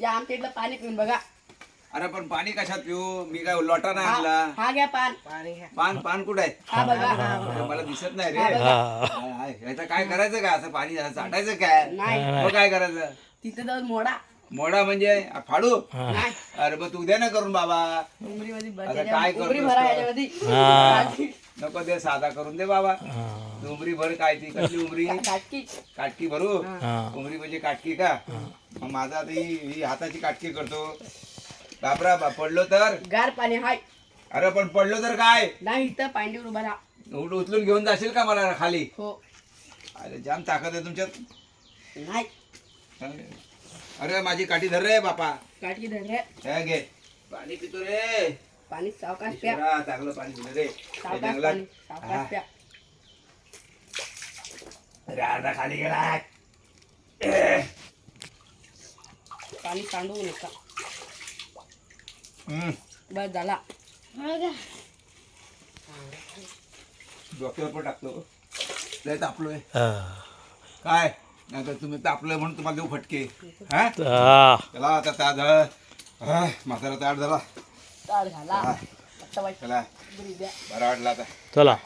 या आमच्या इथलं पाणी पिऊन बघा. अरे पण पाणी कशात पिऊ? मी काय लोटा नाही आणला. हा घ्या पान. पान पान कुठं आहे? हा बघा. अरे मला दिसत नाही रे. हा बघा. हाय, हाय. याचं काय करायचं का? असं पाणी असं चाटायचं काय? नाही. मग काय करायचं? तिथे जाऊन मोडा. मोडा म्हणजे आ, फाडू? नाही अरे मग तू दे ना करून बाबा. मध्ये काय करतोस उमरी भरा तो? याच्यामध्ये हा. नको दे साधा करून दे बाबा. हा. उमरी भर काय ती? कसली उमरी काटकी? काटकी भरू? हा. उमरी म्हणजे काटकी का? मग माझा आता ही ही हाताची काटकी करतो. बापरा बा पडलो तर? गार पाणी हाय. अरे पण पडलो तर काय? नाही इथं पांडीवर उभा राहा. उठ- उचलून घेऊन जाशील का मला खाली? हो. अरे जाम ताकद आहे तुमच्यात. नाही. अरे माझी काठी धर रे बापा. काटकी धर रे. हे घे. पाणी पितो रे. पाणी सावकाश प्या. ईश्वरा, चांगलं पाणी पिलं रे. त्या सावकाश जंगलात पाणी सावकाश प्या. अरे अर्धा खाली गेला. पाणी सांडवू नका. हम्म. बस झाला. डोक्यावर पण टाकतो लय तापलोय. काय? नाही तर तुम्ही तापलोय म्हणून तुम्हाला देऊ फटके. हा? हा. चला आता हा, म्हातारा ताट झाला. चला. बरा वाटला आता. चला.